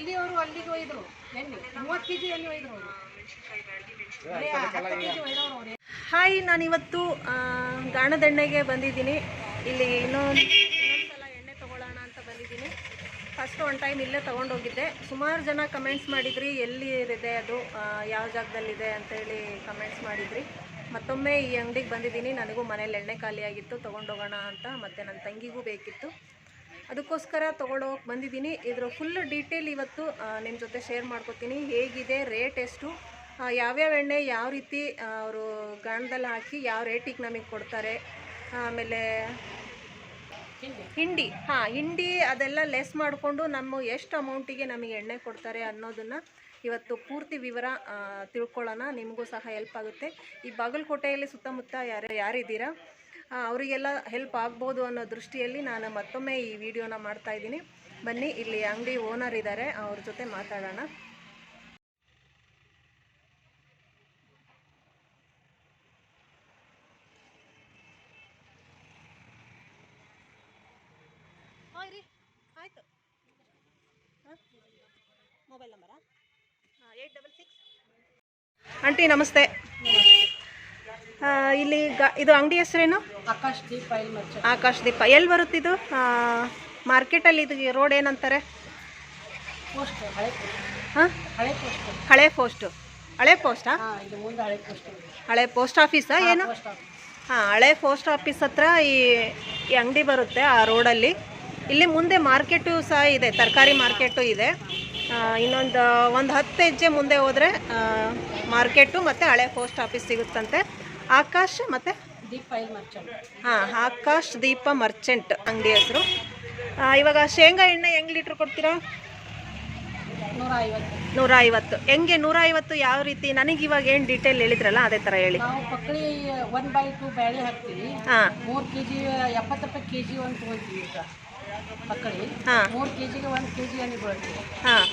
ಇಲ್ಲಿ ಅವರು ಅಲ್ಲಿಗೆ ಒಯ್ದರು? ಎಣ್ಣೆ ಮೂವತ್ತು ಕೆ ಜಿ ಎಣ್ಣೆ ಒಯ್ದರು ಅವರು? ಹಾಯ್, ನಾನಿವತ್ತು ಗಾಣದೆಣ್ಣೆಗೆ ಬಂದಿದ್ದೀನಿ. ಇಲ್ಲಿ ಇನ್ನೊಂದು ಇನ್ನೊಂದ್ಸಲ ಎಣ್ಣೆ ತೊಗೊಳ್ಳೋಣ ಅಂತ ಬಂದಿದ್ದೀನಿ. ಫಸ್ಟ್ ಒನ್ ಟೈಮ್ ಇಲ್ಲೇ ತೊಗೊಂಡೋಗಿದ್ದೆ. ಸುಮಾರು ಜನ ಕಮೆಂಟ್ಸ್ ಮಾಡಿದ್ರಿ ಎಲ್ಲಿ ಇದೆ ಅದು ಯಾವ ಜಾಗದಲ್ಲಿದೆ ಅಂತೇಳಿ ಕಮೆಂಟ್ಸ್ ಮಾಡಿದ್ರಿ. ಮತ್ತೊಮ್ಮೆ ಈ ಅಂಗಡಿಗೆ ಬಂದಿದ್ದೀನಿ. ನನಗೂ ಮನೇಲಿ ಎಣ್ಣೆ ಖಾಲಿಯಾಗಿತ್ತು, ತೊಗೊಂಡೋಗೋಣ ಅಂತ. ಮತ್ತು ನನ್ನ ತಂಗಿಗೂ ಬೇಕಿತ್ತು. ಅದಕ್ಕೋಸ್ಕರ ತೊಗೊಳೋಕೆ ಬಂದಿದ್ದೀನಿ. ಇದರ ಫುಲ್ ಡೀಟೇಲ್ ಇವತ್ತು ನಿಮ್ಮ ಜೊತೆ ಶೇರ್ ಮಾಡ್ಕೊತೀನಿ. ಹೇಗಿದೆ ರೇಟ್ ಎಷ್ಟು? ಯಾವ್ಯಾವ ಎಣ್ಣೆ ಯಾವ ರೀತಿ ಅವರು ಗಾಣದಲ್ಲಿ ಹಾಕಿ ಯಾವ ರೇಟಿಗೆ ನಮಗೆ ಕೊಡ್ತಾರೆ? ಆಮೇಲೆ ಹಿಂಡಿ. ಹಾಂ, ಹಿಂಡಿ ಅದೆಲ್ಲ ಲೆಸ್ ಮಾಡಿಕೊಂಡು ನಮ್ಮ ಎಷ್ಟು ಅಮೌಂಟಿಗೆ ನಮಗೆ ಎಣ್ಣೆ ಕೊಡ್ತಾರೆ ಅನ್ನೋದನ್ನು ಇವತ್ತು ಪೂರ್ತಿ ವಿವರ ತಿಳ್ಕೊಳ್ಳೋಣ. ನಿಮಗೂ ಸಹ ಹೆಲ್ಪ್ ಆಗುತ್ತೆ. ಈ ಬಾಗಲಕೋಟೆಯಲ್ಲಿ ಸುತ್ತಮುತ್ತ ಯಾರು ಯಾರಿದ್ದೀರಾ? ಅವರಿಗೆಲ್ಲ ಹೆಲ್ಪ್ ಆಗ್ಬೋದು ಅನ್ನೋ ದೃಷ್ಟಿಯಲ್ಲಿ ನಾನು ಮತ್ತೊಮ್ಮೆ ಈ ವಿಡಿಯೋನ ಮಾಡ್ತಾ ಇದ್ದೀನಿ. ಬನ್ನಿ ಇಲ್ಲಿ ಅಂಗಡಿ ಓನರ್ ಇದ್ದಾರೆ ಅವ್ರ ಜೊತೆ ಮಾತಾಡೋಣ. ಆಯಿತು. ಮೊಬೈಲ್ ನಂಬರಾ ಏಯ್ಟ್ ಡಬಲ್ ಸಿಕ್ಸ್ ಆಂಟಿ ನಮಸ್ತೆ. ಇಲ್ಲಿ ಗ ಇದು ಅಂಗಡಿ ಹೆಸರೇನು? ಆಕಾಶ್ ದೀಪ ಆಕಾಶ್ ದೀಪ. ಎಲ್ಲಿ ಬರುತ್ತಿದ್ದು ಮಾರ್ಕೆಟಲ್ಲಿ ಇದು ರೋಡ್ ಏನಂತಾರೆ? ಹಳೆ ಪೋಸ್ಟ್. ಹಾಂ? ಹಳೆ ಪೋಸ್ಟ್. ಹಳೆ ಪೋಸ್ಟು. ಹಳೆ ಆಫೀಸಾ ಏನು? ಹಾಂ ಹಳೆ ಪೋಸ್ಟ್ ಆಫೀಸ್ ಹತ್ರ ಈ ಈ ಅಂಗಡಿ ಬರುತ್ತೆ ಆ ರೋಡಲ್ಲಿ. ಇಲ್ಲಿ ಮುಂದೆ ಮಾರ್ಕೆಟು ಸಹ ಇದೆ ತರಕಾರಿ ಮಾರ್ಕೆಟು ಇದೆ. ಇನ್ನೊಂದು ಒಂದು ಹತ್ತು ಹೆಜ್ಜೆ ಮುಂದೆ ಹೋದರೆ ಮಾರ್ಕೆಟು ಮತ್ತು ಹಳೆ ಪೋಸ್ಟ್ ಆಫೀಸ್ ಸಿಗುತ್ತಂತೆ. ಆಕಾಶ್ ಮತ್ತು ದೀಪ ಹಾಂ ಆಕಾಶ್ ದೀಪ ಮರ್ಚೆಂಟ್ ಅಂಗಡಿ ಹೆಸರು. ಇವಾಗ ಶೇಂಗಾ ಎಣ್ಣೆ ಹೆಂಗ್ ಲೀಟ್ರ್ ಕೊಡ್ತೀರಾ? ನೂರ ಐವತ್ತು ಹೆಂಗೆ ನೂರ ಐವತ್ತು ಯಾವ ರೀತಿ? ನನಗೆ ಇವಾಗ ಏನು ಡೀಟೇಲ್ ಹೇಳಿದ್ರಲ್ಲ ಅದೇ ಥರ ಹೇಳಿ. ಪಕ್ಕಳಿ ಒನ್ ಬೈ ಟು ಬೇಳೆ ಹಾಕ್ತೀವಿ. ಹಾಂ. ಮೂರು ಕೆ ಜಿ ಎಪ್ಪತ್ತು ರೂಪಾಯಿ ಕೆ ಜಿ ಒಂದು ತೊಗೊಳ್ತೀವಿ ಈಗ ಪಕ್ಕಳಿ ಹಾಂ. ಮೂರು ಕೆ ಜಿಗೆ ಒಂದು ಕೆ ಜಿ ಎಣ್ಣೆ ಬೀಳುತ್ತೆ ಹಾಂ.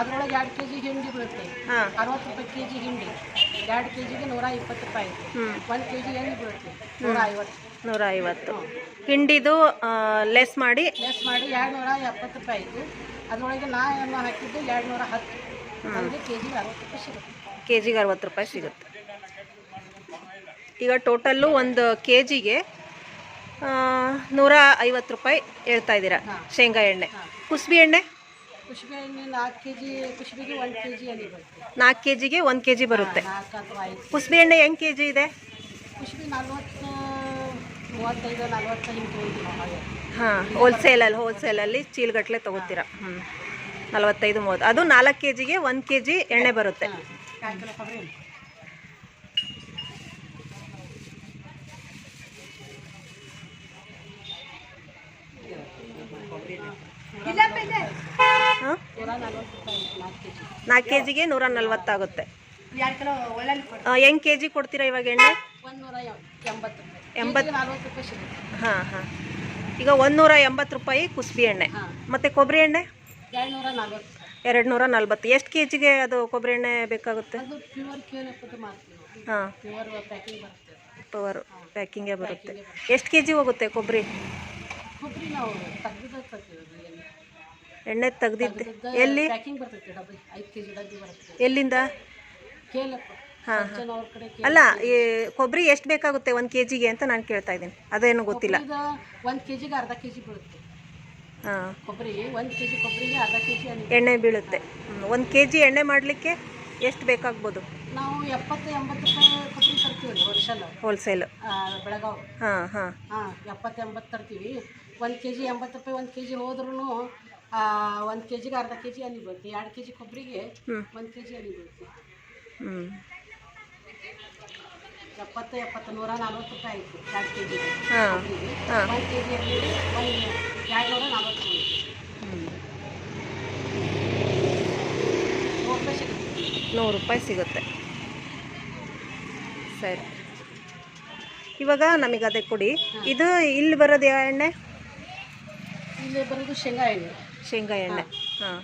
ಅದ್ರೊಳಗೆ ಎರಡು ಕೆ ಜಿ ಹಿಂಡಿ ಬೀಳುತ್ತೆ ಹಾಂ. ಅರವತ್ತು ರೂಪಾಯಿ ಕೆ ಜಿ ಹಿಂಡಿ. ಎರಡು ಕೆ ಜಿಗೆ ನೂರ ಇಪ್ಪತ್ತು ರೂಪಾಯಿ. ಒಂದು ಕೆ ಜಿ ಎಣ್ಣೆ ಬೀಳುತ್ತೆ ನೂರ ಐವತ್ತು. ನೂರ ಐವತ್ತು. ಹಿಂಡಿದು ಲೆಸ್ ಮಾಡಿ? ಲೆಸ್ ಮಾಡಿ ಎರಡು ನೂರ ಎಪ್ಪತ್ತು ರೂಪಾಯಿ ಇತ್ತು ಅದರೊಳಗೆ ನಾ ಏನು ಹಾಕಿದ್ದು ಎರಡು ನೂರ ಹತ್ತು ನಮಗೆ ಕೆ ಜಿಗೆ ಅರವತ್ತು ರೂಪಾಯಿ ಸಿಗುತ್ತೆ. ಕೆ ಜಿಗೆ ಅರವತ್ತು ರೂಪಾಯಿ ಸಿಗುತ್ತೆ. ಈಗ ಟೋಟಲ್ಲು ಒಂದು ಕೆ ಜಿಗೆ ನೂರ ಐವತ್ತು ರೂಪಾಯಿ ಹೇಳ್ತಾ ಇದ್ದೀರಾ? ಶೇಂಗಾ ಎಣ್ಣೆ. ಕುಸ್ಬಿ ಎಣ್ಣೆ? ನಾಲ್ಕು ಕೆ ಜಿ ಕುಷ್ಬಿಗೆ ಒಂದು ಕೆ ಜಿ ಎಣ್ಣೆ ಬರುತ್ತೆ. ನಾಲ್ಕು ಕೆ ಜಿಗೆ ಒಂದು ಕೆ ಜಿ ಬರುತ್ತೆ ಕುಸುಬಿ ಅಥವಾ ಐದು ಕುಸ್ಬಿ ಎಣ್ಣೆ ಹೆಂಗೆ ಕೆ ಜಿ ಇದೆ? ಕುಷ್ಬಿ ನಲ್ವತ್ತು ಮೂವತ್ತೈದು ನಲ್ವತ್ತು ಹಿಂಗೆ ತೊಗೊಂತೀವಿ ನಾವು ಹಾಗೆ ಹಾಂ ಹೋಲ್ಸೇಲಲ್ಲಿ ಹೋಲ್ಸೇಲಲ್ಲಿ ಚೀಲಗಟ್ಟಲೆ ತೊಗೋತೀರಾ? ಹ್ಞೂ ನಲವತ್ತೈದು ಮೂವತ್ತು. ಅದು ನಾಲ್ಕು ಕೆ ಜಿಗೆ ಒಂದು ಕೆ ಜಿ ಎಣ್ಣೆ ಬರುತ್ತೆ. ಹಾಂ ಕಿಲೋ ಕೊಬ್ಬರಿ ಎಣ್ಣೆ. ಹಾಂ ನೂರ ನಲ್ವತ್ತು ರೂಪಾಯಿ ನಾಲ್ಕು ಕೆ ಜಿಗೆ ನೂರ ನಲ್ವತ್ತಾಗುತ್ತೆ ಹೆಂಗ್ ಕೆ ಜಿ ಕೊಡ್ತೀರಾ ಇವಾಗ ಎಣ್ಣೆ? ಎಂಬತ್ತು ಹಾಂ ಹಾಂ. ಈಗ ಒಂದೂರ ಎಂಬತ್ತು ರೂಪಾಯಿ ಕುಸ್ಬಿ ಎಣ್ಣೆ. ಮತ್ತೆ ಕೊಬ್ಬರಿ ಎಣ್ಣೆ? ಎರಡು ನೂರ ನಲ್ವತ್ತು. ಎಷ್ಟು ಕೆ ಜಿಗೆ ಅದು ಕೊಬ್ಬರಿ ಎಣ್ಣೆ ಬೇಕಾಗುತ್ತೆ? ಹಾಂ. ಪವರು ಪ್ಯಾಕಿಂಗ್ ಬರುತ್ತೆ. ಪವರ್ ಪ್ಯಾಕಿಂಗೇ ಬರುತ್ತೆ. ಎಷ್ಟು ಕೆ ಜಿ ಹೋಗುತ್ತೆ ಕೊಬ್ಬರಿ? ಎಣ್ಣೆ. ತೆಗ್ದಿದ್ದೆ. ಎಲ್ಲಿ ಎಲ್ಲಿಂದ? ಹಾಂ ಅಲ್ಲ ಈ ಕೊಬ್ಬರಿ ಎಷ್ಟು ಬೇಕಾಗುತ್ತೆ? ಒಂದು ಕೆ ಜಿಗೆ ಅಂತ ನಾನು ಕೇಳ್ತಾ ಇದ್ದೀನಿ. ಅದೇನು ಗೊತ್ತಿಲ್ಲ. ಒಂದು ಕೆ ಜಿಗೆ ಅರ್ಧ ಕೆ ಜಿ ಬೀಳುತ್ತೆ. ಹಾಂ. ಕೊಬ್ಬರಿ ಒಂದು ಕೆ ಜಿ ಕೊಬ್ಬರಿಗೆ ಅರ್ಧ ಕೆ ಜಿ ಎಣ್ಣೆ ಬೀಳುತ್ತೆ. ಒಂದು ಕೆ ಜಿ ಎಣ್ಣೆ ಮಾಡಲಿಕ್ಕೆ ಎಷ್ಟು ಬೇಕಾಗ್ಬೋದು? ನಾವು ಎಪ್ಪತ್ತು ಎಂಬತ್ತು ರೂಪಾಯಿ ಕೊಬ್ಬರಿ ತರ್ತೀವಿ ಹೋಲ್ಸೇಲ್ ಹೋಲ್ಸೇಲ್ ಬೆಳಗಾವ್. ಹಾಂ ಹಾಂ. ಹಾಂ ಎಪ್ಪತ್ತು ಎಂಬತ್ತು ತರ್ತೀವಿ. ಒಂದು ಕೆ ಜಿ ಎಂಬತ್ತು ರೂಪಾಯಿ ಒಂದು ಕೆ ಜಿ ಹೋದ್ರೂ ಒಂದು ಕೆ ಜಿಗೆ ಅರ್ಧ ಕೆ ಜಿ ಎಣ್ಣೆ ಬೀಳುತ್ತೆ ಎರಡು ಕೆ ಜಿ ಕೊಬ್ಬರಿಗೆ ಒಂದು ಕೆ ಜಿ ಬೀಳುತ್ತೆ ಹ್ಞೂ ಎಪ್ಪತ್ತು ಎಪ್ಪತ್ತು ನೂರ ನಲ್ವತ್ತು ರೂಪಾಯಿ ಆಯಿತು ಎರಡು ಕೆ ಜಿಗೆ ಹಾಂ. ಕೊಬ್ಬರಿಗೆ ಹಾಂ. ಒಂದು ಕೆ ಜಿ ಅಲ್ಲಿ ಒಂದು ಎರಡು ನೂರ ನಲ್ವತ್ತು ಹ್ಞೂ ನೂರು ರೂಪಾಯಿ ಸಿಗುತ್ತೆ. ನೂರು ರೂಪಾಯಿ ಸಿಗುತ್ತೆ. ಸರಿ. ಇವಾಗ ನಮಗೆ ಅದೇ ಕೊಡಿ. ಇದು ಇಲ್ಲಿ ಬರೋದು ಯಾವ ಎಣ್ಣೆ? ಇಲ್ಲಿ ಬರೋದು ಶೇಂಗಾ ಎಣ್ಣೆ. ಶೇಂಗಾ ಎಣ್ಣೆ. ಹಾಂ.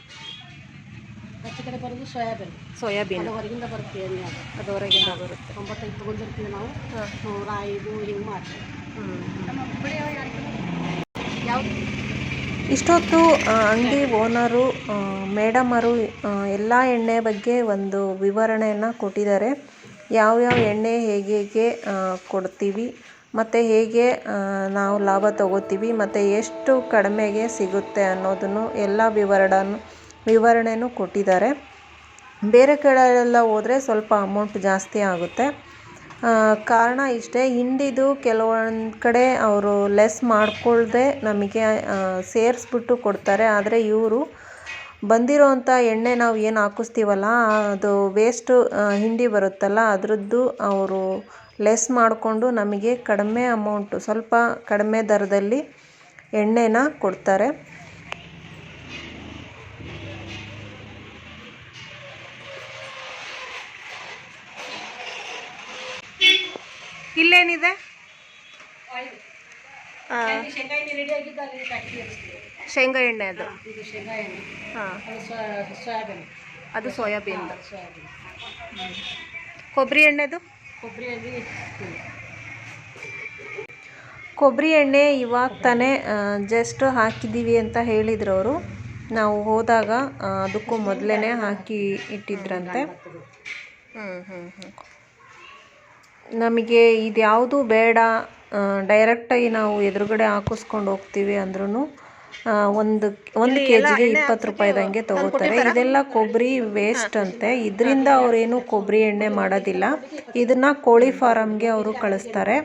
ಆಚೆ ಕಡೆ ಬರೋದು ಸೋಯಾಬೀನ್. ಸೋಯಾಬೀನ್. ಅದು ಹೊರಗಿಂದ ಬರುತ್ತೆ ಎಣ್ಣೆ ಅದು. ಅದು ಹೊರಗಿಂದ ಬರುತ್ತೆ. ಒಂಬತ್ತೈದು ತೊಗೊಂಡಿರ್ತೀವಿ ನಾವು. ನೂರ ಐದು ಹಿಂಗೆ ಮಾಡ್ತೀವಿ. ಇಷ್ಟೊತ್ತು ಅಂಗಡಿ ಓನರು ಮೇಡಮರು ಎಲ್ಲ ಎಣ್ಣೆ ಬಗ್ಗೆ ಒಂದು ವಿವರಣೆಯನ್ನು ಕೊಟ್ಟಿದ್ದಾರೆ. ಯಾವ್ಯಾವ ಎಣ್ಣೆ ಹೇಗೆ ಹೇಗೆ ಕೊಡ್ತೀವಿ ಮತ್ತು ಹೇಗೆ ನಾವು ಲಾಭ ತಗೋತೀವಿ, ಮತ್ತು ಎಷ್ಟು ಕಡಿಮೆಗೆ ಸಿಗುತ್ತೆ ಅನ್ನೋದನ್ನು ಎಲ್ಲ ವಿವರಣ ವಿವರಣೆನೂ ಕೊಟ್ಟಿದ್ದಾರೆ. ಬೇರೆ ಕಡೆ ಎಲ್ಲ ಹೋದರೆ ಸ್ವಲ್ಪ ಅಮೌಂಟ್ ಜಾಸ್ತಿ ಆಗುತ್ತೆ. ಕಾರಣ ಇಷ್ಟೇ ಹಿಂಡಿದು ಕೆಲವೊಂದು ಕಡೆ ಅವರು ಲೆಸ್ ಮಾಡಿಕೊಳ್ದೆ ನಮಗೆ ಸೇರಿಸ್ಬಿಟ್ಟು ಕೊಡ್ತಾರೆ. ಆದರೆ ಇವರು ಬಂದಿರೋವಂಥ ಎಣ್ಣೆ ನಾವು ಏನು ಹಾಕಿಸ್ತೀವಲ್ಲ, ಅದು ವೇಸ್ಟು ಹಿಂಡಿ ಬರುತ್ತಲ್ಲ, ಅದರದ್ದು ಅವರು ಲೆಸ್ ಮಾಡಿಕೊಂಡು ನಮಗೆ ಕಡಿಮೆ ಅಮೌಂಟು ಸ್ವಲ್ಪ ಕಡಿಮೆ ದರದಲ್ಲಿ ಎಣ್ಣೆನ ಕೊಡ್ತಾರೆ. ಇಲ್ಲೇನಿದೆ? ಶೇಂಗಾ ಎಣ್ಣೆ ಅದು. ಹಾಂ. ಅದು ಸೋಯಾ ಸೋಯಾಬೀನ್. ಅದು ಸೋಯಾಬೀನ್. ಸೋಯಾಬೀನ್ ಕೊಬ್ಬರಿ ಎಣ್ಣೆದು? ಕೊಬ್ಬರಿ ಎಣ್ಣೆ ಕೊಬ್ಬರಿ ಎಣ್ಣೆ ಇವಾಗ ತಾನೇ ಜಸ್ಟ್ ಹಾಕಿದ್ದೀವಿ ಅಂತ ಹೇಳಿದ್ರು ಅವರು. ನಾವು ಹೋದಾಗ ಅದಕ್ಕೂ ಮೊದಲೇ ಹಾಕಿ ಇಟ್ಟಿದ್ರಂತೆ. ಹ್ಞೂ ಹ್ಞೂ ಹ್ಞೂ ನಮಗೆ ಇದ್ಯಾವುದು ಬೇಡ ಡೈರೆಕ್ಟಾಗಿ ನಾವು ಎದುರುಗಡೆ ಹಾಕಿಸ್ಕೊಂಡು ಹೋಗ್ತೀವಿ ಅಂದ್ರೂ ಒಂದು ಒಂದು ಕೆ ಜಿಗೆ ಇಪ್ಪತ್ತು ರೂಪಾಯಿದಂಗೆ ತಗೋತಾರೆ. ಇದೆಲ್ಲ ಕೊಬ್ಬರಿ ವೇಸ್ಟ್ ಅಂತೆ. ಇದರಿಂದ ಅವರೇನು ಕೊಬ್ಬರಿ ಎಣ್ಣೆ ಮಾಡೋದಿಲ್ಲ. ಇದನ್ನ ಕೋಳಿ ಫಾರಮ್ಗೆ ಅವರು ಕಳಿಸ್ತಾರೆ.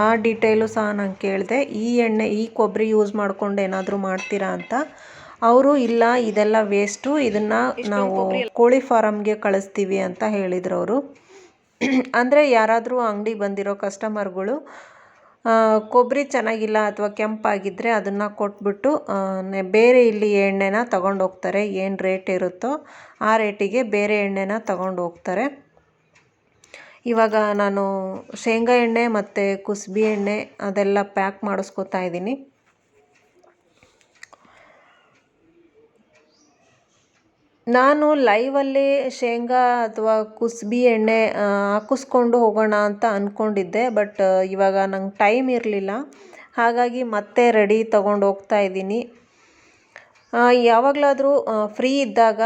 ಆ ಡೀಟೇಲು ಸಹ ನಾನು ಕೇಳಿದೆ. ಈ ಎಣ್ಣೆ ಈ ಕೊಬ್ಬರಿ ಯೂಸ್ ಮಾಡ್ಕೊಂಡು ಏನಾದರೂ ಮಾಡ್ತೀರಾ ಅಂತ. ಅವರು ಇಲ್ಲ ಇದೆಲ್ಲ ವೇಸ್ಟು ಇದನ್ನು ನಾವು ಕೋಳಿ ಫಾರಮ್ಗೆ ಕಳಿಸ್ತೀವಿ ಅಂತ ಹೇಳಿದ್ರು ಅವರು. ಅಂದರೆ ಯಾರಾದರೂ ಅಂಗಡಿ ಬಂದಿರೋ ಕಸ್ಟಮರ್ಗಳು ಕೊಬ್ಬರಿ ಚೆನ್ನಾಗಿಲ್ಲ ಅಥವಾ ಕೆಂಪಾಗಿದ್ದರೆ ಅದನ್ನು ಕೊಟ್ಬಿಟ್ಟು ಬೇರೆ ಇಲ್ಲಿ ಎಣ್ಣೆನ ತಗೊಂಡು ಹೋಗ್ತಾರೆ ಏನು ರೇಟ್ ಇರುತ್ತೋ ಆ ರೇಟಿಗೆ ಬೇರೆ ಎಣ್ಣೆನ ತಗೊಂಡು ಹೋಗ್ತಾರೆ ಇವಾಗ ನಾನು ಶೇಂಗಾ ಎಣ್ಣೆ ಮತ್ತು ಕುಸುಬಿ ಎಣ್ಣೆ ಅದೆಲ್ಲ ಪ್ಯಾಕ್ ಮಾಡಿಸ್ಕೊತಾ ಇದ್ದೀನಿ. ನಾನು ಲೈವಲ್ಲಿ ಶೇಂಗಾ ಅಥವಾ ಕುಸುಬಿ ಎಣ್ಣೆ ಹಾಕಿಸ್ಕೊಂಡು ಹೋಗೋಣ ಅಂತ ಅಂದ್ಕೊಂಡಿದ್ದೆ ಬಟ್ ಇವಾಗ ನಂಗೆ ಟೈಮ್ ಇರಲಿಲ್ಲ. ಹಾಗಾಗಿ ಮತ್ತೆ ರೆಡಿ ತೊಗೊಂಡು ಹೋಗ್ತಾ ಇದ್ದೀನಿ. ಯಾವಾಗಲಾದರೂ ಫ್ರೀ ಇದ್ದಾಗ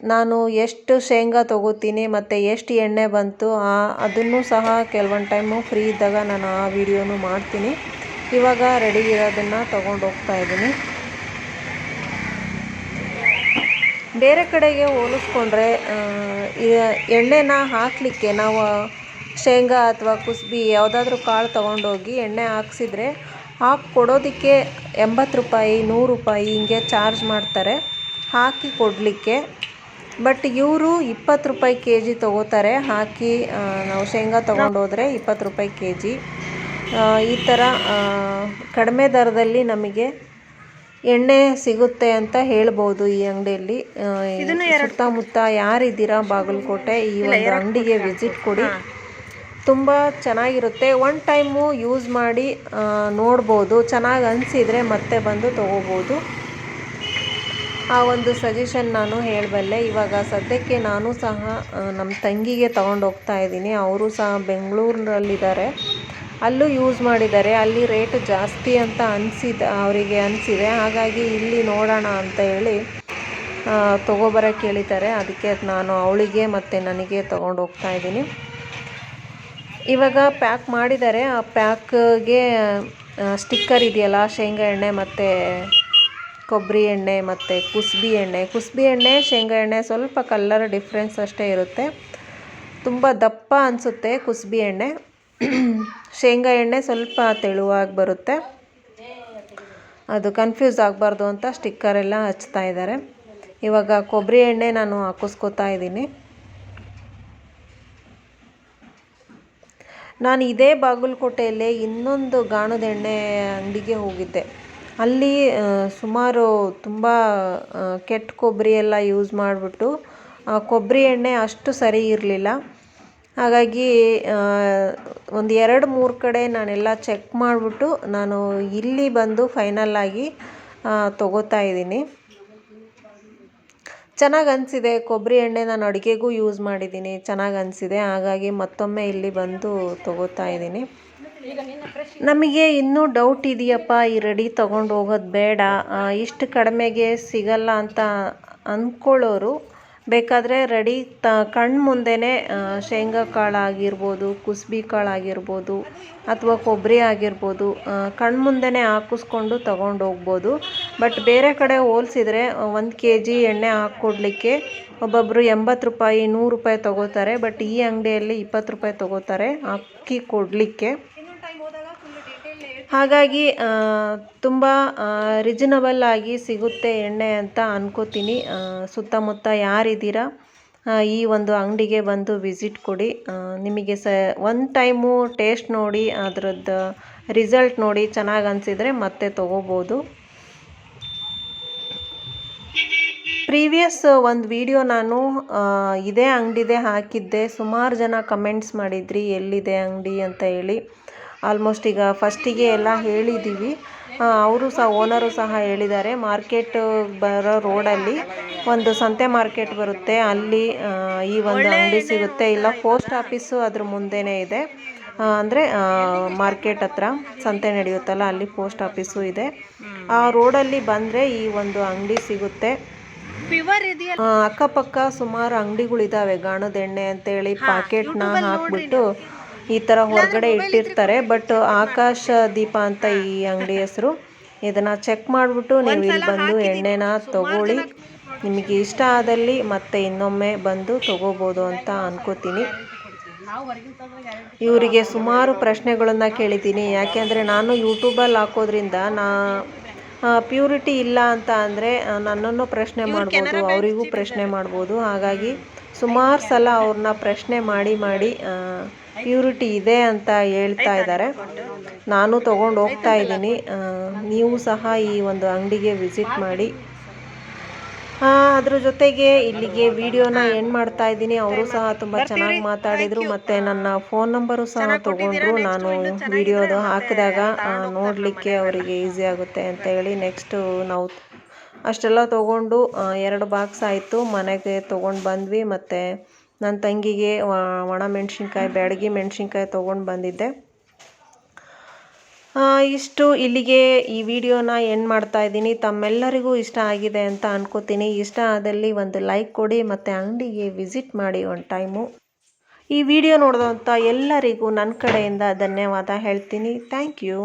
ನಾನು ಎಷ್ಟು ಶೇಂಗಾ ತೊಗೋತೀನಿ ಮತ್ತು ಎಷ್ಟು ಎಣ್ಣೆ ಬಂತು ಅದನ್ನು ಸಹ ಕೆಲವೊಂದು ಟೈಮು ಫ್ರೀ ಇದ್ದಾಗ ನಾನು ಆ ವಿಡಿಯೋನು ಮಾಡ್ತೀನಿ. ಇವಾಗ ರೆಡಿ ಇರೋದನ್ನು ತೊಗೊಂಡು ಹೋಗ್ತಾ ಇದ್ದೀನಿ. ಬೇರೆ ಕಡೆಗೆ ಹೋಲಿಸ್ಕೊಂಡ್ರೆ ಎಣ್ಣೆನ ಹಾಕಲಿಕ್ಕೆ ನಾವು ಶೇಂಗಾ ಅಥವಾ ಕುಸುಬಿ ಯಾವುದಾದ್ರೂ ಕಾಳು ತೊಗೊಂಡೋಗಿ ಎಣ್ಣೆ ಹಾಕ್ಸಿದ್ರೆ ಹಾಕಿ ಕೊಡೋದಕ್ಕೆ ಎಂಬತ್ತು ರೂಪಾಯಿ, ನೂರು ರೂಪಾಯಿ ಹಿಂಗೆ ಚಾರ್ಜ್ ಮಾಡ್ತಾರೆ. ಹಾಕಿ ಕೊಡಲಿಕ್ಕೆ. ಬಟ್ ಇವರು ಇಪ್ಪತ್ತು ರೂಪಾಯಿ ಕೆ ಜಿ ತೊಗೋತಾರೆ. ಹಾಕಿ ನಾವು ಶೇಂಗಾ ತೊಗೊಂಡೋದ್ರೆ ಇಪ್ಪತ್ತು ರೂಪಾಯಿ ಕೆ ಜಿ ಈ ಥರ ಕಡಿಮೆ ದರದಲ್ಲಿ ನಮಗೆ ಎಣ್ಣೆ ಸಿಗುತ್ತೆ ಅಂತ ಹೇಳ್ಬೋದು ಈ ಅಂಗಡಿಯಲ್ಲಿ. ಸುತ್ತಮುತ್ತ ಯಾರಿದ್ದೀರಾ ಬಾಗಲಕೋಟೆ ಈ ಒಂದು ಅಂಗಡಿಗೆ ವಿಸಿಟ್ ಕೊಡಿ. ತುಂಬ ಚೆನ್ನಾಗಿರುತ್ತೆ. ಒನ್ ಟೈಮು ಯೂಸ್ ಮಾಡಿ ನೋಡ್ಬೋದು. ಚೆನ್ನಾಗಿ ಅನಿಸಿದರೆ ಮತ್ತೆ ಬಂದು ತೊಗೋಬೋದು. ಆ ಒಂದು ಸಜೆಷನ್ ನಾನು ಹೇಳಬಲ್ಲೆ. ಇವಾಗ ಸದ್ಯಕ್ಕೆ ನಾನು ಸಹ ನಮ್ಮ ತಂಗಿಗೆ ತಗೊಂಡು ಹೋಗ್ತಾ ಇದ್ದೀನಿ. ಅವರು ಸಹ ಬೆಂಗಳೂರಿನಲ್ಲಿದ್ದಾರೆ ಅಲ್ಲೂ ಯೂಸ್ ಮಾಡಿದ್ದಾರೆ. ಅಲ್ಲಿ ರೇಟ್ ಜಾಸ್ತಿ ಅಂತ ಅನಿಸಿದ, ಅವರಿಗೆ ಅನಿಸಿದೆ. ಹಾಗಾಗಿ ಇಲ್ಲಿ ನೋಡೋಣ ಅಂತ ಹೇಳಿ ತಗೋಬರಕ್ಕೆ ಹೇಳಿದ್ದಾರೆ ಅದಕ್ಕೆ ನಾನು ಅವಳಿಗೆ ಮತ್ತು ನನಗೆ ತಗೊಂಡು ಹೋಗ್ತಾ ಇದ್ದೀನಿ. ಇವಾಗ ಪ್ಯಾಕ್ ಮಾಡಿದ್ದಾರೆ. ಆ ಪ್ಯಾಕ್ಗೆ ಸ್ಟಿಕ್ಕರ್ ಇದೆಯಲ್ಲ, ಶೇಂಗಾ ಎಣ್ಣೆ ಮತ್ತು ಕೊಬ್ಬರಿ ಎಣ್ಣೆ ಮತ್ತು ಕುಸ್ಬಿ ಎಣ್ಣೆ. ಕುಸ್ಬಿ ಎಣ್ಣೆ, ಶೇಂಗಾ ಎಣ್ಣೆ ಸ್ವಲ್ಪ ಕಲ್ಲರ್ ಡಿಫ್ರೆನ್ಸ್ ಅಷ್ಟೇ ಇರುತ್ತೆ. ತುಂಬ ದಪ್ಪ ಅನಿಸುತ್ತೆ ಕುಸ್ಬಿ ಎಣ್ಣೆ. ಶೇಂಗಾ ಎಣ್ಣೆ ಸ್ವಲ್ಪ ತೆಳುವಾಗಿ ಬರುತ್ತೆ. ಅದು ಕನ್ಫ್ಯೂಸ್ ಆಗಬಾರ್ದು ಅಂತ ಸ್ಟಿಕ್ಕರ್ ಎಲ್ಲ ಹಚ್ತಾ ಇದ್ದಾರೆ. ಇವಾಗ ಕೊಬ್ಬರಿ ಎಣ್ಣೆ ನಾನು ಹಾಕಿಸ್ಕೊತಾ ಇದ್ದೀನಿ. ನಾನು ಇದೇ ಬಾಗಲಕೋಟೆಯಲ್ಲೇ ಇನ್ನೊಂದು ಗಾಣದ ಎಣ್ಣೆ ಅಂಗಡಿಗೆ ಹೋಗಿದ್ದೆ. ಅಲ್ಲಿ ಸುಮಾರು ತುಂಬ ಕೆಟ್ಟ ಕೊಬ್ಬರಿ ಎಲ್ಲ ಯೂಸ್ ಮಾಡಿಬಿಟ್ಟು ಕೊಬ್ಬರಿ ಎಣ್ಣೆ ಅಷ್ಟು ಸರಿ ಇರಲಿಲ್ಲ. ಹಾಗಾಗಿ ಒಂದು ಎರಡು ಮೂರು ಕಡೆ ನಾನೆಲ್ಲ ಚೆಕ್ ಮಾಡಿಬಿಟ್ಟು ನಾನು ಇಲ್ಲಿ ಬಂದು ಫೈನಲ್ ಆಗಿ ಆ, ತಗೋತಾ ಇದ್ದೀನಿ. ಚೆನ್ನಾಗಿ ಅನಿಸಿದೆ. ಕೊಬ್ಬರಿ ಎಣ್ಣೆ ನಾನು ಅಡುಗೆಗೂ ಯೂಸ್ ಮಾಡಿದ್ದೀನಿ. ಚೆನ್ನಾಗಿ ಅನಿಸಿದೆ. ಹಾಗಾಗಿ ಮತ್ತೊಮ್ಮೆ ಇಲ್ಲಿ ಬಂದು ತೊಗೋತಾ ಇದ್ದೀನಿ. ನಮಗೆ ಇನ್ನೂ ಡೌಟ್ ಇದೆಯಪ್ಪ? ಈ ರೆಡಿ ತೊಗೊಂಡು ಹೋಗೋದು ಬೇಡ. ಇಷ್ಟು ಕಡಿಮೆಗೆ ಸಿಗಲ್ಲ ಅಂತ ಅಂದ್ಕೊಳ್ಳೋರು ಬೇಕಾದರೆ ರೆಡಿ ತ ಕಣ್ಣು ಮುಂದೆಯೇ ಶೇಂಗಾ ಕಾಳು ಆಗಿರ್ಬೋದು ಕುಸ್ಬೆ ಕಾಳು ಆಗಿರ್ಬೋದು ಅಥವಾ ಕೊಬ್ಬರಿ ಆಗಿರ್ಬೋದು ಕಣ್ಣು ಮುಂದೆನೇ ಹಾಕಿಸ್ಕೊಂಡು ತಗೊಂಡು ಹೋಗ್ಬೋದು ಬಟ್ ಬೇರೆ ಕಡೆ ಹೋಲ್ಸಿದ್ರೆ ಒಂದು ಕೆ ಜಿ ಎಣ್ಣೆ ಹಾಕ್ಕೊಡ್ಲಿಕ್ಕೆ ಒಬ್ಬೊಬ್ಬರು ಎಂಬತ್ತು ರೂಪಾಯಿ, ನೂರು ರೂಪಾಯಿ ತಗೋತಾರೆ. ಬಟ್ ಈ ಅಂಗಡಿಯಲ್ಲಿ ಇಪ್ಪತ್ತು ರೂಪಾಯಿ ತಗೋತಾರೆ ಅಕ್ಕಿ ಕೊಡಲಿಕ್ಕೆ. ಹಾಗಾಗಿ ತುಂಬ ರಿಜನಬಲ್ ಆಗಿ ಸಿಗುತ್ತೆ ಎಣ್ಣೆ ಅಂತ ಅನ್ಕೋತೀನಿ. ಸುತ್ತಮುತ್ತ ಯಾರಿದ್ದೀರಾ ಈ ಒಂದು ಅಂಗಡಿಗೆ ಬಂದು ವಿಸಿಟ್ ಕೊಡಿ. ನಿಮಗೆ ಸ ಒನ್ ಟೈಮು ಟೇಸ್ಟ್ ನೋಡಿ, ಅದರದ್ದು ರಿಸಲ್ಟ್ ನೋಡಿ ಚೆನ್ನಾಗಿ ಅನಿಸಿದರೆ ಮತ್ತೆ ತೊಗೋಬೋದು. ಪ್ರೀವಿಯಸ್ ಒಂದು ವಿಡಿಯೋ ನಾನು ಇದೇ ಅಂಗಡಿದೆ ಹಾಕಿದ್ದೆ. ಸುಮಾರು ಜನ ಕಮೆಂಟ್ಸ್ ಮಾಡಿದ್ರಿ, ಎಲ್ಲಿದೆ ಅಂಗಡಿ ಅಂತ ಹೇಳಿ. ಆಲ್ಮೋಸ್ಟ್ ಈಗ ಫಸ್ಟಿಗೆ ಎಲ್ಲ ಹೇಳಿದ್ದೀವಿ ಅವರು ಸಹ ಓನರು ಸಹ ಹೇಳಿದ್ದಾರೆ. ಮಾರ್ಕೆಟ್ ಬರೋ ರೋಡಲ್ಲಿ ಒಂದು ಸಂತೆ ಮಾರ್ಕೆಟ್ ಬರುತ್ತೆ. ಅಲ್ಲಿ ಈ ಒಂದು ಅಂಗಡಿ ಸಿಗುತ್ತೆ. ಇಲ್ಲ ಪೋಸ್ಟ್ ಆಫೀಸು ಅದ್ರ ಮುಂದೆನೇ ಇದೆ. ಅಂದರೆ ಮಾರ್ಕೆಟ್ ಹತ್ರ ಸಂತೆ ನಡೆಯುತ್ತಲ್ಲ ಅಲ್ಲಿ ಪೋಸ್ಟ್ ಆಫೀಸು ಇದೆ. ಆ ರೋಡಲ್ಲಿ ಬಂದರೆ ಈ ಒಂದು ಅಂಗಡಿ ಸಿಗುತ್ತೆ. ಅಕ್ಕಪಕ್ಕ ಸುಮಾರು ಅಂಗಡಿಗಳಿದ್ದಾವೆ ಗಾಣದ ಎಣ್ಣೆ ಅಂತೇಳಿ ಪ್ಯಾಕೆಟ್ನ ಹಾಕ್ಬಿಟ್ಟು ಈ ಥರ ಹೊರಗಡೆ ಇಟ್ಟಿರ್ತಾರೆ ಬಟ್ ಆಕಾಶ ದೀಪ ಅಂತ ಈ ಅಂಗಡಿ ಹೆಸರು. ಇದನ್ನ ಚೆಕ್ ಮಾಡಿಬಿಟ್ಟು ನೀವು ಇಲ್ಲಿ ಬಂದು ಎಣ್ಣೆನ ತಗೊಳ್ಳಿ. ನಿಮಗೆ ಇಷ್ಟ ಆದಲ್ಲಿ ಮತ್ತೆ ಇನ್ನೊಮ್ಮೆ ಬಂದು ತಗೋಬೋದು ಅಂತ ಅನ್ಕೋತೀನಿ. ಇವರಿಗೆ ಸುಮಾರು ಪ್ರಶ್ನೆಗಳನ್ನು ಕೇಳಿದ್ದೀನಿ. ಯಾಕೆಂದರೆ ನಾನು ಯೂಟ್ಯೂಬಲ್ಲಿ ಹಾಕೋದ್ರಿಂದ ನಾ ಪ್ಯೂರಿಟಿ ಇಲ್ಲ ಅಂತ ಅಂದರೆ ನನ್ನನ್ನು ಪ್ರಶ್ನೆ ಮಾಡ್ಬೋದು ಅವರಿಗೂ ಪ್ರಶ್ನೆ ಮಾಡ್ಬೋದು. ಹಾಗಾಗಿ ಸುಮಾರು ಸಲ ಅವ್ರನ್ನ ಪ್ರಶ್ನೆ ಮಾಡಿ ಮಾಡಿ ಪ್ಯೂರಿಟಿ ಇದೆ ಅಂತ ಹೇಳ್ತಾ ಇದ್ದಾರೆ. ನಾನು ತೊಗೊಂಡು ಹೋಗ್ತಾ ಇದ್ದೀನಿ. ನೀವು ಸಹ ಈ ಒಂದು ಅಂಗಡಿಗೆ ವಿಸಿಟ್ ಮಾಡಿ. ಅದ್ರ ಜೊತೆಗೆ ಇಲ್ಲಿಗೆ ವಿಡಿಯೋನ ಎಂಡ್ ಮಾಡ್ತಾ ಇದ್ದೀನಿ. ಅವರು ಸಹ ತುಂಬ ಚೆನ್ನಾಗಿ ಮಾತಾಡಿದರು. ಮತ್ತು ನನ್ನ ಫೋನ್ ನಂಬರು ಸಹ ತೊಗೊಂಡ್ರು. ನಾನು ವಿಡಿಯೋದು ಹಾಕಿದಾಗ ನೋಡಲಿಕ್ಕೆ ಅವರಿಗೆ ಈಸಿ ಆಗುತ್ತೆ ಅಂತ ಹೇಳಿ ನೆಕ್ಸ್ಟು ನಾವು ಅಷ್ಟೆಲ್ಲ ತೊಗೊಂಡು ಎರಡು ಬಾಕ್ಸ್ ಆಯಿತು. ಮನೆಗೆ ತೊಗೊಂಡು ಬಂದ್ವಿ. ಮತ್ತು ನನ್ನ ತಂಗಿಗೆ ಒಣ ಮೆಣಸಿನ್ಕಾಯಿ, ಬ್ಯಾಡಗಿ ಮೆಣಸಿನ್ಕಾಯಿ ತೊಗೊಂಡು ಬಂದಿದ್ದೆ. ಇಷ್ಟು ಇಲ್ಲಿಗೆ ಈ ವಿಡಿಯೋನ ಎಂಡ್ ಮಾಡ್ತಾ ಇದ್ದೀನಿ. ತಮ್ಮೆಲ್ಲರಿಗೂ ಇಷ್ಟ ಆಗಿದೆ ಅಂತ ಅನ್ಕೋತೀನಿ. ಇಷ್ಟ ಆದಲ್ಲಿ ಒಂದು ಲೈಕ್ ಕೊಡಿ, ಮತ್ತು ಅಂಗಡಿಗೆ ವಿಸಿಟ್ ಮಾಡಿ ಒಂದು ಟೈಮು. ಈ ವಿಡಿಯೋ ನೋಡಿದಂಥ ಎಲ್ಲರಿಗೂ ನನ್ನ ಕಡೆಯಿಂದ ಧನ್ಯವಾದ ಹೇಳ್ತೀನಿ. Thank you.